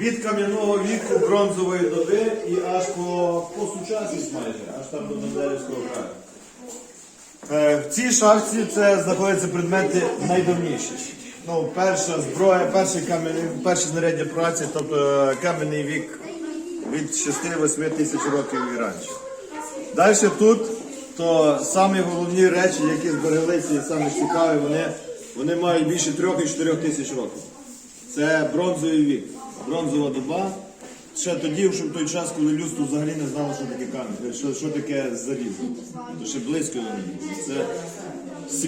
від кам'яного віку, бронзової доби і аж по, по сучасність майже, аж там до Бендерівського краю. Е, В цій шахті це знаходяться предмети найдавніші. Ну, перша зброя, перші перші знаряддя праці, тобто е, кам'яний вік від 6-8 тисяч років і раніше. Далі тут, то самі головні речі, які збереглися і самі цікаві, вони, вони мають більше 3 і 4 тисяч років. Це бронзовий вік, бронзова доба. Ще тоді, що в той час, коли людство взагалі не знало, що таке камінь, що, що таке залізо. То ще близько його не. Це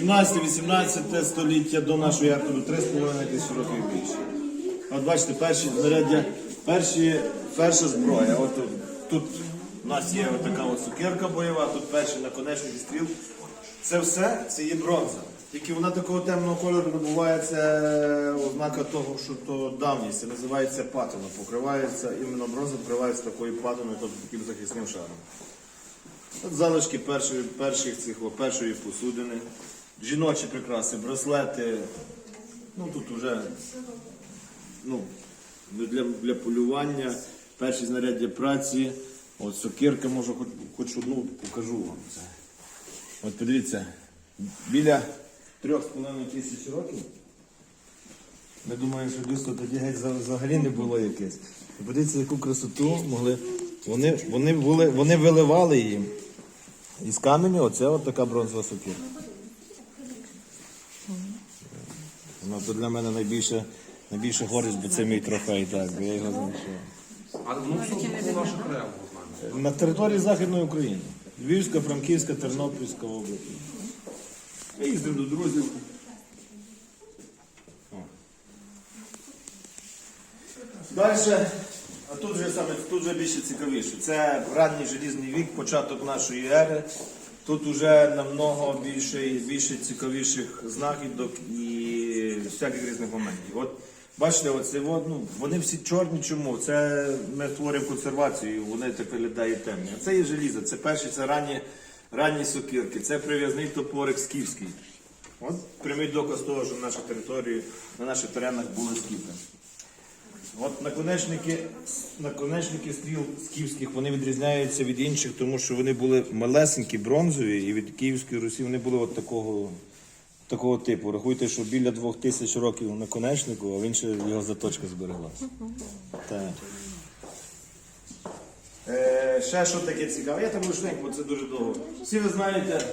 17-18 століття до нашої до 3,5 тисячі років більше. От бачите, перші знаряддя, перші, перша зброя. От тут, тут у нас є така от цукерка бойова, тут перший наконечник стріл. Це все це є бронза. Тільки вона такого темного кольору набуває, це ознака того, що то давність, називається патина. Покривається, іменно бронза покривається такою патиною, тобто таким захисним шаром. От залишки першої, перших цих, першої посудини, жіночі прикраси, браслети. Ну тут вже ну, для, для полювання, перші знаряддя праці. От сокирка, можу хоч, хоч одну покажу вам. От подивіться, біля 3,5 тисяч років. Ми думаємо, що людство тоді геть взагалі не було якесь. Подивіться, яку красоту могли. Вони, вони, були, вони виливали її. Із каменю оце от така бронзова сокира. Ну, то для мене найбільше, найбільше гордість, бо це мій трофей, так, бо я його знайшов. А ну що було наше окремо? На території Західної України. Львівська, Франківська, Тернопільська область. Я їздив до друзів. Далі, а тут вже саме тут вже більше цікавіше. Це ранній желізний вік, початок нашої ери. Тут вже намного більше, більше цікавіших знахідок і всяких різних моментів. От бачите, оце ну, вони всі чорні. Чому? Це ми створюємо консервацію, вони так виглядають темні. А це є желізо, це перші, це ранні, ранні сокирки, це прив'язний топорик скіфський. От прямий доказ того, що на нашій території, на наших теренах були скіфи. От наконечники, наконечники стріл скіфських вони відрізняються від інших, тому що вони були малесенькі, бронзові, і від Київської Русі вони були от такого, такого типу. Рахуйте, що біля двох тисяч років наконечнику, а в іншій його заточка збереглася. Так. Е, ще що таке цікаве, я так швидко, бо це дуже довго. Всі ви знаєте,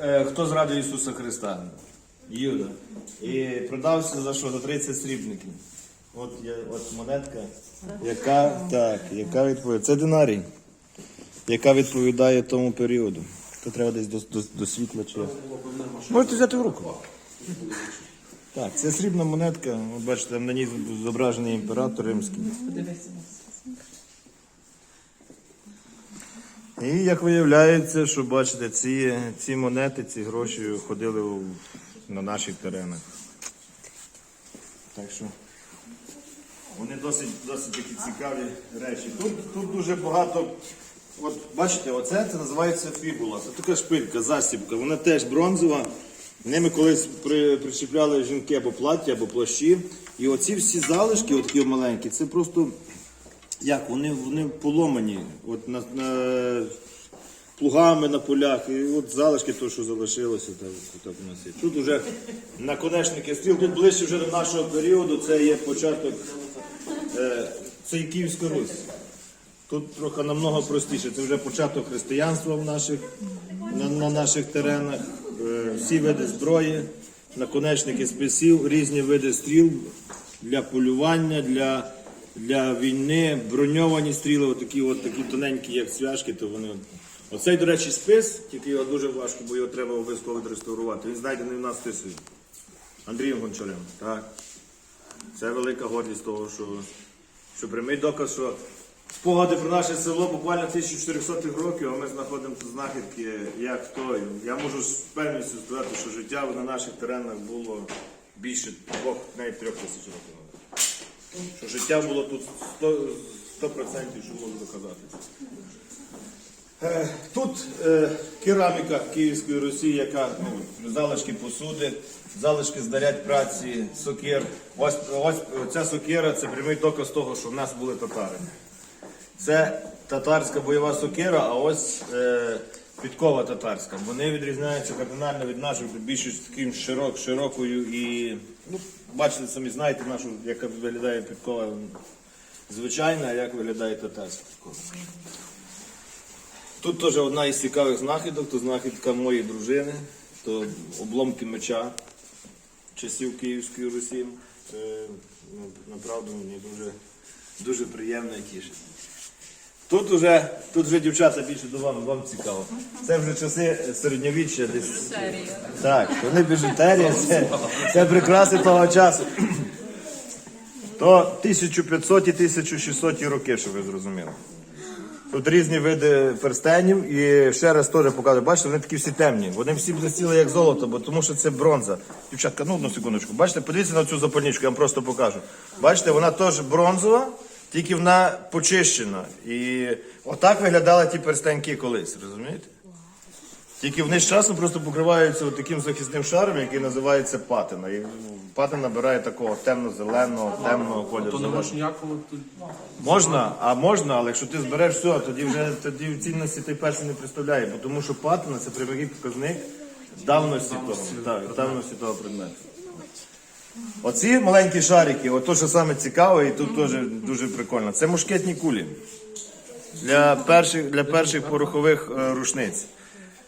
е, хто зрадив Ісуса Христа? Юда. І продався за що? За 30 срібників. От є от монетка, яка, так, яка відповідає. Це динарій, яка відповідає тому періоду. То треба десь до, до, до світла чи. Можете взяти в руку. Так, це срібна монетка. От бачите, там на ній зображений імператор римський. І як виявляється, що бачите, ці, ці монети, ці гроші ходили у- на наших теренах. Так що вони досить, досить такі цікаві речі. Тут, тут дуже багато. От бачите, оце це називається фібула. Це така шпилька, засібка. Вона теж бронзова. Ними колись при, причіпляли жінки або плаття, або плащі. І оці всі залишки, такі маленькі, це просто як вони, вони поломані от на, на плугами на полях, і от залишки того, що залишилося, так, так у нас є. Тут вже наконечники стріл, тут ближче вже до нашого періоду, це є початок, е, це є Київська Русь. Тут трохи намного простіше. Це вже початок християнства в наших, на, на наших теренах. Е, всі види зброї, наконечники списів, різні види стріл для полювання, для, для війни, броньовані стріли, отакі, от, такі тоненькі, як цвяшки, то вони. Оцей, до речі, спис, тільки його дуже важко, бо його треба обов'язково відреставрувати. Він знайдений в нас в Тисові. Андрієм Гончарем. Так. Це велика гордість того, що, що прямий доказ, що спогади про наше село буквально 1400-х років, а ми знаходимо тут знахідки, як хто. Я можу з певністю сказати, що життя на наших теренах було більше двох, навіть трьох тисяч років. Що життя було тут 100%, 100% що можу доказати. Е, Тут е, кераміка Київської Русі, яка ну, залишки посуди, залишки знарядь праці, сокир. Ось, ось ця сокира це прямий доказ того, що в нас були татари. Це татарська бойова сокира, а ось е, підкова татарська. Вони відрізняються кардинально від наших, більш таким широк, широкою і ну, бачите, самі знаєте нашу, як виглядає підкова звичайна, а як виглядає татарська підкова. Тут теж одна із цікавих знахідок, то знахідка моєї дружини, то обломки меча часів Київської Русі. Це ну, направду мені дуже, дуже приємно і тішить. Тут вже, тут вже дівчата більше до вам, вам цікаво. Це вже часи середньовіччя десь. Так, вони біжутерія, це, це прикраси того часу. То 1500 і 1600 роки, щоб ви зрозуміли. Тут різні види перстенів і ще раз теж показую. Бачите, вони такі всі темні. Вони всі блистіли як золото, бо тому що це бронза. Дівчатка, ну одну секундочку. Бачите, подивіться на цю запальничку, я вам просто покажу. Бачите, вона теж бронзова, тільки вона почищена. І отак виглядали ті перстеньки колись, розумієте? Тільки вони з часом просто покриваються от таким захисним шаром, який називається патина. І патина набирає такого темно-зеленого, темного кольору. То не можеш ніякого тут. Можна, а можна, але якщо ти збереш все, тоді вже тоді в цінності той перший не представляє, бо тому що патина це прямий показник давності того, так, давності того предмету. Оці маленькі шарики, от то, що саме цікаве, і тут теж дуже прикольно. Це мушкетні кулі для перших, для перших порохових е, рушниць.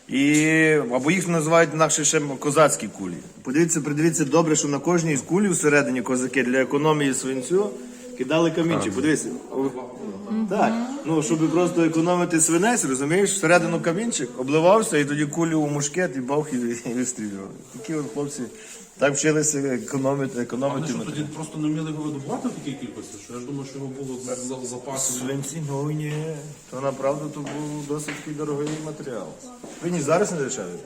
І, або їх називають інакше ще козацькі кулі. Подивіться, придивіться добре, що на кожній з кулі всередині козаки для економії свинцю кидали камінчик. Подивіться. Так, ну щоб просто економити свинець, розумієш, всередину камінчик обливався і тоді кулю у мушкет і бах і, і вистрілював. Такі от хлопці так вчилися економити, Вони економити що тоді просто не вміли його видобувати в такій кількості, що я ж думаю, що його було за. Свинці, ну ні, то направду то був досить такий дорогий матеріал. Він і зараз не дешевий.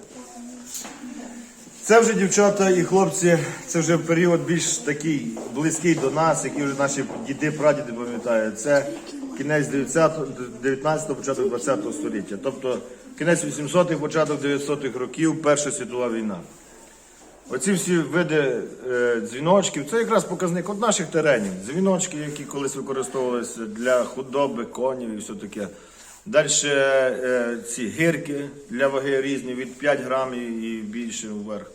Це вже дівчата і хлопці, це вже період більш такий близький до нас, який вже наші діди, прадіди пам'ятають. Це кінець 19-го, початок 20-го століття. Тобто кінець 800-х, початок 900-х років, Перша світова війна. Оці всі види е, дзвіночків, це якраз показник от наших теренів. Дзвіночки, які колись використовувалися для худоби, конів і все таке. Далі е, ці гирки для ваги різні, від 5 грамів і більше вверх.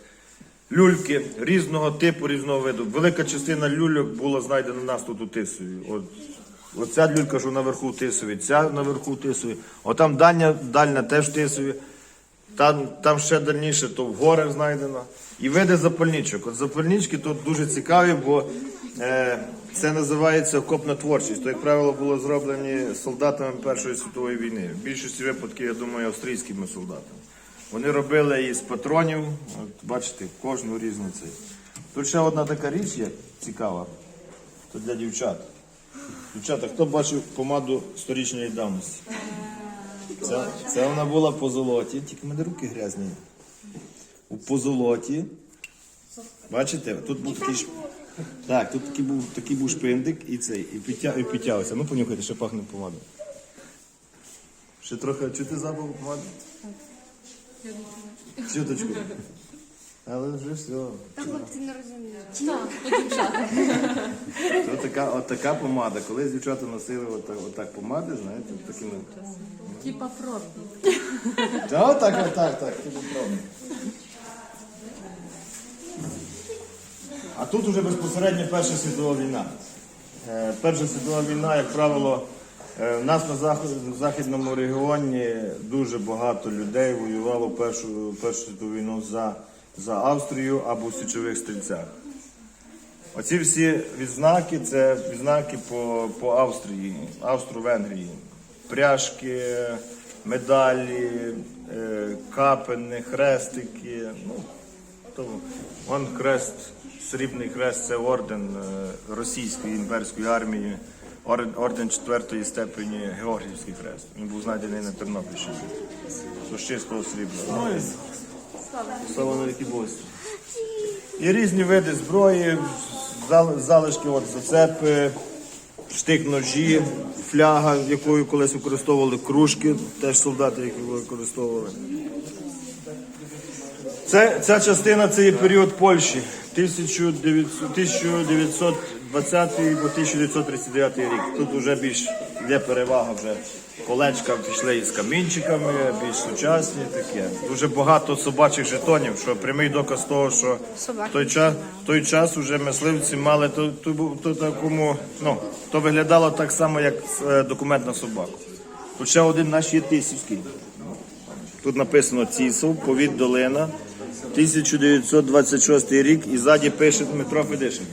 Люльки різного типу, різного виду. Велика частина люльок була знайдена у нас тут у Тисові. От, оця люлька, що наверху в Тисові, ця наверху в Тисові. Отам дальня, дальня теж в Тисові. Там, там ще дальніше, то в горах знайдено. І види запальничок. От запальнички тут дуже цікаві, бо е, це називається окопна творчість. То, як правило, було зроблені солдатами Першої світової війни. В більшості випадків, я думаю, австрійськими солдатами. Вони робили із патронів, от бачите, кожну різну цей. Тут ще одна така річ є цікава. То для дівчат. Дівчата, хто бачив помаду сторічної давності? Це, це вона була по золоті, тільки в мене руки грязні. У позолоті. Бачите, тут був такий ш- Так, тут такий був, такий був шпиндик і цей, і, підтя, і підтягувався. Ну понюхайте, ще пахне помада. Ще трохи чути запах помади? Чуточку. Але вже все. Та хлопці не розуміють. Це така, от така помада. Колись дівчата носили отак, отак помади, знаєте, такими. Типа пробник. Та отак, отак, так, типу правда. А тут уже безпосередньо Перша світова війна. Е, Перша світова війна, як правило, е, в нас на захід- в західному регіоні дуже багато людей воювало Першу, Першу світову війну за, за Австрію або в січових стрільцях. Оці всі відзнаки це відзнаки по, по Австрії, Австро-Венгрії. Пряжки, медалі, е, капини, хрестики. Ну, то, вон хрест, срібний хрест це орден е, Російської імперської армії, орден, орден четвертої степені Георгіївський хрест. Він був знайдений на Тернопільщині. З чистого срібла. Слава навіки Богу. І різні види зброї, залишки, от зацепи, штик ножі, фляга, якою колись використовували кружки, теж солдати, які використовували. Це, ця частина це є період Польщі 1900 1920 по 1939 рік. Тут вже більш є перевага вже. Колечка пішли із камінчиками, більш сучасні таке. Дуже багато собачих жетонів, що прямий доказ того, що в той час, в той час вже мисливці мали то, то, то такому, ну, то виглядало так само, як е, документ на собаку. Тут ще один наш є тисівський. Тут написано Цісов, повіт Долина, 1926 рік, і ззаді пише Дмитро Федишин.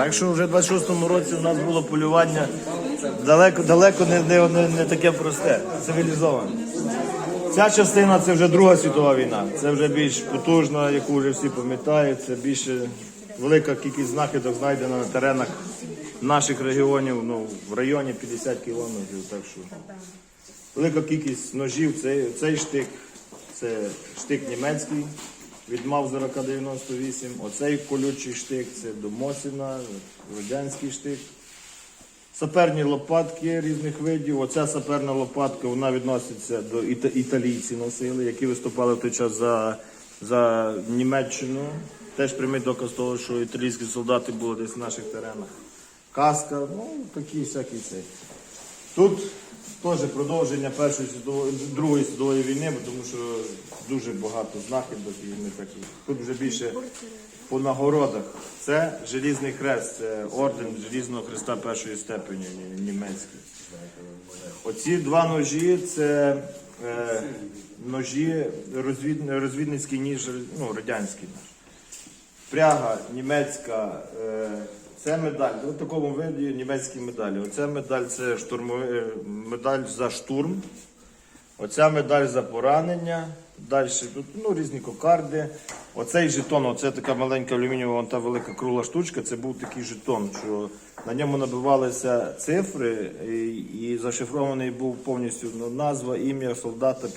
Так що вже в 26-му році у нас було полювання далеко, далеко не, не, не, не таке просте, цивілізоване. Ця частина це вже Друга світова війна. Це вже більш потужна, яку вже всі пам'ятають. Це більше велика кількість знахідок знайдена на теренах наших регіонів, ну, в районі 50 кілометрів. Так що велика кількість ножів. Цей, цей штик, це штик німецький від Маузера К-98. Оцей колючий штик це до Мосіна, радянський штик. Саперні лопатки різних видів. Оця саперна лопатка вона відноситься до іта- італійці носили, які виступали в той час за, за Німеччину. Теж прямий доказ того, що італійські солдати були десь в наших теренах. Каска, ну такі всякі цей. Тут теж продовження Першої світової, Другої світової війни, тому що дуже багато знахідок і ми такі. Тут вже більше по нагородах. Це Желізний хрест, це орден Желізного Хреста першої степені ні- німецький. Оці два ножі це е, ножі, розвід, розвідницький ніж, ну, радянський нож. Пряга німецька, е, це медаль. У такому виді німецькі медалі. Оця медаль це штурмовий, е, медаль за штурм. Оця медаль за поранення. Далі тут ну, різні кокарди. Оцей жетон, оце така маленька алюмінієва, вон та велика кругла штучка. Це був такий жетон, що на ньому набивалися цифри, і, і зашифрований був повністю ну, назва, ім'я солдата,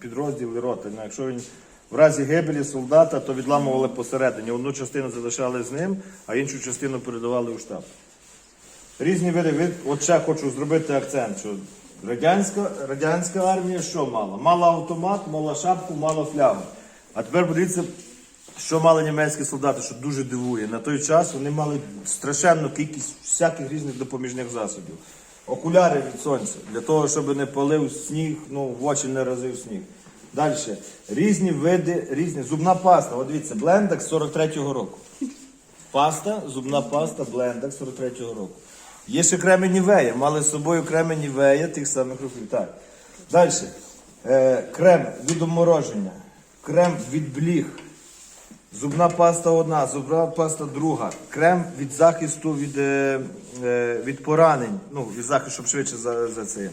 підрозділ і рота. Ну, якщо він в разі гибелі солдата, то відламували посередині. Одну частину залишали з ним, а іншу частину передавали у штаб. Різні види. От ще хочу зробити акцент, що радянська, радянська армія що мала? Мала автомат, мала шапку, мала флягу. А тепер подивіться, що мали німецькі солдати, що дуже дивує. На той час вони мали страшенну кількість всяких різних допоміжних засобів. Окуляри від сонця, для того, щоб не палив сніг, ну, в очі не разив сніг. Далі. Різні види, різні. Зубна паста. От дивіться, блендак 43-го року. Паста, зубна паста, блендер 43-го року. Є ще креми Нівея. Мали з собою креми Нівея, тих самих років. Так. Далі. Е, крем від омороження, крем від бліг. Зубна паста одна, зубна паста друга. Крем від захисту від, е, е, від поранень. Ну, від захисту, щоб швидше за, за це.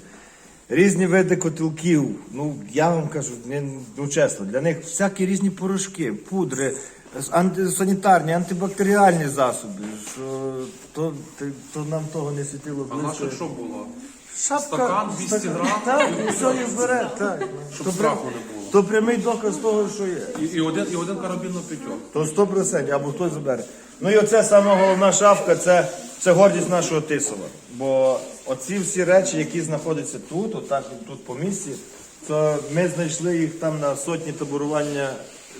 Різні види котелків. Ну, я вам кажу, не, ну чесно, для них всякі різні порошки, пудри, анти, антисанітарні, антибактеріальні засоби. Що то, то, то нам того не світило А близько. наше що було? Шапка, Стакан 200 грам? Так, і все і вбере, так. Щоб страху не було. то прямий доказ того, що є. І, і, один, і один карабін на п'ятьох. То 100% або хтось забере. Ну і оце сама головна шафка, це, це гордість нашого Тисова. Бо оці всі речі, які знаходяться тут, отак от тут по місці, то ми знайшли їх там на сотні таборування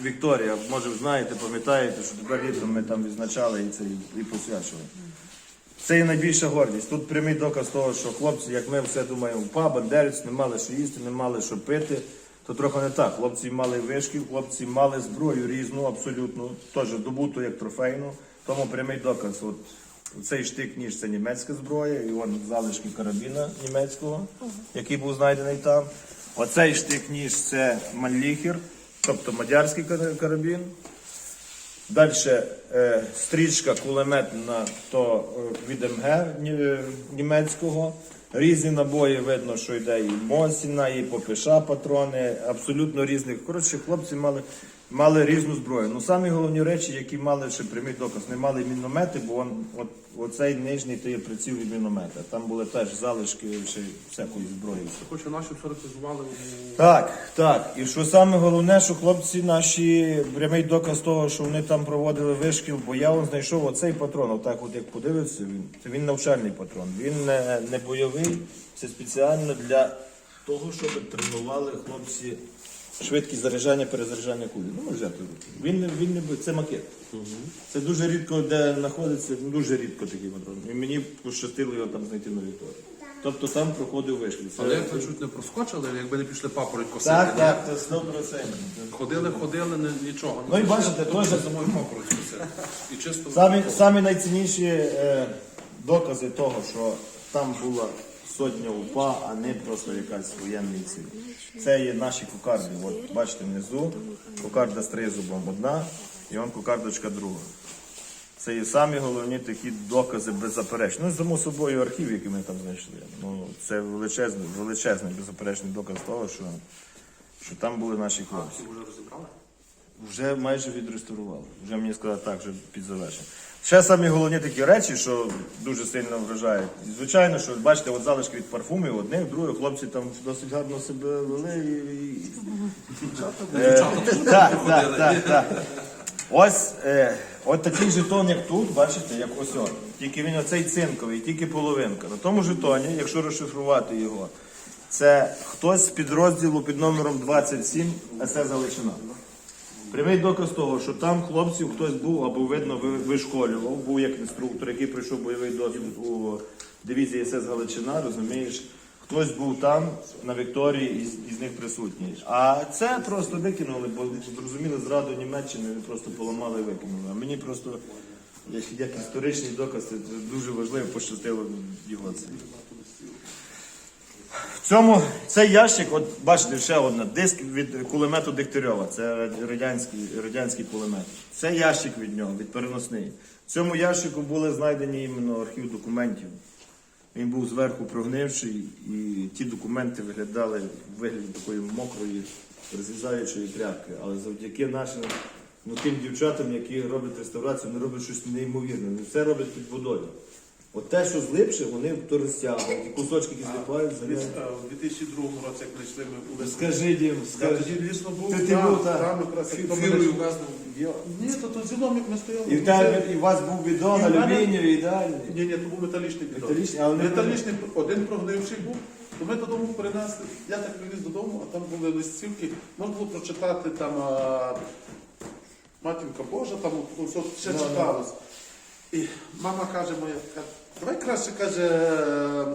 Вікторія. Може, ви знаєте, пам'ятаєте, що тепер літом ми там відзначали і це і посвячували. Це і найбільша гордість. Тут прямий доказ того, що хлопці, як ми все думаємо, упа, бандерець, не мали що їсти, не мали що пити. То трохи не так. Хлопці мали вишки, хлопці мали зброю різну, абсолютно, теж добуту як трофейну. Тому прямий доказ. От цей штик ніж це німецька зброя, і вон залишки карабіна німецького, який був знайдений там. Оцей штик ніж це Манліхер, тобто мадярський карабін. Далі е, стрічка кулеметна то е, від МГ е, німецького. Різні набої видно, що йде і Мосіна, і ППШ патрони, абсолютно різних. Коротше, хлопці мали. Мали різну зброю. Ну самі головні речі, які мали ще прямий доказ, не мали міномети, бо он, от, оцей нижній то є приціл від міномета. Там були теж залишки ще всякої зброї. Хоча наші все реквізували Так, так. І що саме головне, що хлопці наші прямий доказ того, що вони там проводили вишкіл, бо я он знайшов оцей патрон. Отак, от як подивився, він це він навчальний патрон. Він не, не бойовий, це спеціально для того, щоб тренували хлопці швидкість заряджання, перезаряджання кулі. Ну, може взяти. Він не він не це макет. Це дуже рідко, де знаходиться, ну, дуже рідко такий патрон. І мені пощастило його там знайти на Вікторії. Тобто там проходив вишкіл. Це- Але як ви чуть не проскочили, якби не пішли папороть косити. Так, так, це 100%. Ходили, ходили, не, нічого. Ну і бачите, теж- зимою папороть косити. І чисто Самі, самі найцінніші е, докази того, що там була сотня УПА, а не просто якась воєнний ціль. Це є наші кокарди. От бачите внизу, кокарда з тризубом одна, і он кокардочка друга. Це є самі головні такі докази беззаперечні. Ну, само собою архів, який ми там знайшли. Ну, це величезний, величезний беззаперечний доказ того, що, що там були наші хлопці. Вже розібрали? Вже майже відреставрували. Вже мені сказали так, вже під завершення. Ще самі головні такі речі, що дуже сильно вражають. Звичайно, що бачите, от залишки від парфумів, одних, других, хлопці там досить гарно себе вели. І... Е, Так, так, так, так. Ось, е, от такий жетон, як тут, бачите, як ось он. Тільки він оцей цинковий, тільки половинка. На тому жетоні, якщо розшифрувати його, це хтось з підрозділу під номером 27 СС Галичина. Прямий доказ того, що там хлопців хтось був або видно вишколював, був як інструктор, який пройшов бойовий досвід у дивізії СС Галичина, розумієш. Хтось був там на Вікторії із, із них присутній. А це просто викинули, бо зрозуміли зраду Німеччини, просто поламали і викинули. А мені просто як історичний доказ це дуже важливо, пощастило його це. Цьому цей ящик, от бачите, ще одна, диск від кулемету Дегтярьова, це радянський, радянський кулемет. Це ящик від нього, від переносний. В цьому ящику були знайдені іменно архів документів. Він був зверху прогнивший, і ті документи виглядали в вигляді такої мокрої, розрізаючої тряпки. Але завдяки нашим ну, тим дівчатам, які роблять реставрацію, вони роблять щось неймовірне. Вони все роблять під водою. От те, що злипше, вони то розтягують, і кусочки які злипають, заляють. У 2002 році, як прийшли, ми були. Скажи, Дім, Я скажи. тоді дійсно був Ти- був, так. там якраз як то мене- Фірою везли. Ні, то то зілом, як ми стояли. І в тебе і у вас був бідон, І в мене- алюмінієвий, ідеальний. Ні, ні, то був металічний бідон. Металічний, але не Металічний, один прогнивший був. То ми додому перенесли. Я так привіз додому, а там були листівки. Можна було прочитати там а, Матінка Божа, там все Ну, читалось. І мама каже моя, каже, давай краще каже, е,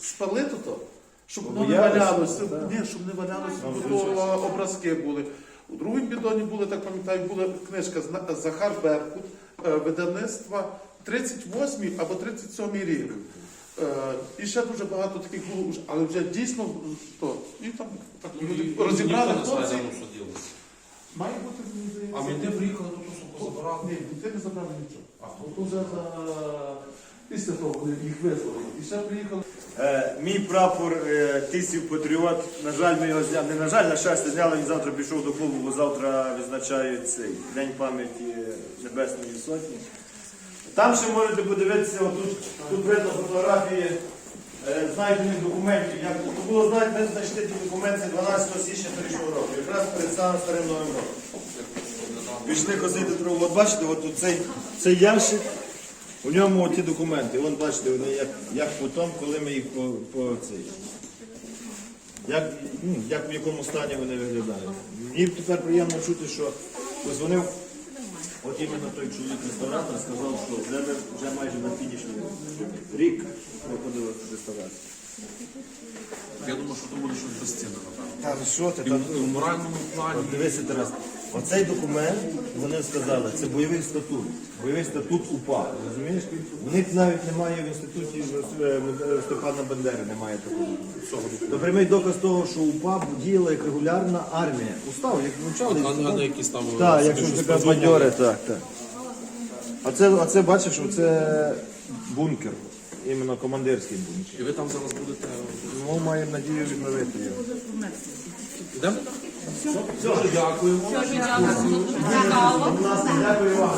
спали то, щоб воно не Боялися, валялося. так. Ні, щоб не валялося, Ну, бо звичайно. то образки були. У другому бідоні були, так пам'ятаю, була книжка «Зна- Захар Беркут, е, видавництва 38 або 37 рік. Е, І ще дуже багато таких було, але вже дійсно то. І там так люди розібрали хлопці. Має бути мені здається. А мінти приїхали, тут усе позабирали. Ні, ти не забрали нічого. А? То вже за... після того вони їх визволили. І ще приїхали. Е, мій прапор е, тисів патріот. На жаль, ми його зняли. Не на жаль, на щастя, зняли. Він завтра пішов до клубу, бо завтра відзначають цей День пам'яті Небесної Сотні. Там ще можете подивитися, отут, тут видно фотографії е, знайдених документів. Як то було знайдено, знайшли ті документи 12 січня торічного року, якраз перед самим старим новим роком. Пішли косити траву. От бачите, от цей, цей ящик, у ньому ті документи. Вон бачите, вони як, як потім, коли ми їх по, по цей. Як, ну, як в якому стані вони виглядають. Мені тепер приємно чути, що позвонив от іменно той чоловік реставратор, сказав, що вже, вже майже на фінішній рік проходили реставрацію. Я думаю, що то буде щось безцінне, напевно. Та що ти І там? в моральному плані. От Дивися, Тарас, оцей документ, вони сказали, це бойовий статут. Бойовий статут УПА. Розумієш? У них навіть немає в інституті е, Степана Бандери, немає такого. То прямий доказ того, що УПА діяла як регулярна армія. Устав, як навчали. А не якісь там Так, якщо така бадьори, так, так. А це, а це бачиш, це бункер. Іменно командирський бункер. І ви там зараз будете. Ну, маємо надію відновити його. Йдемо? Дякуємо. Все дякую. дякуємо. цікаво. Будь ласка, дякую вам.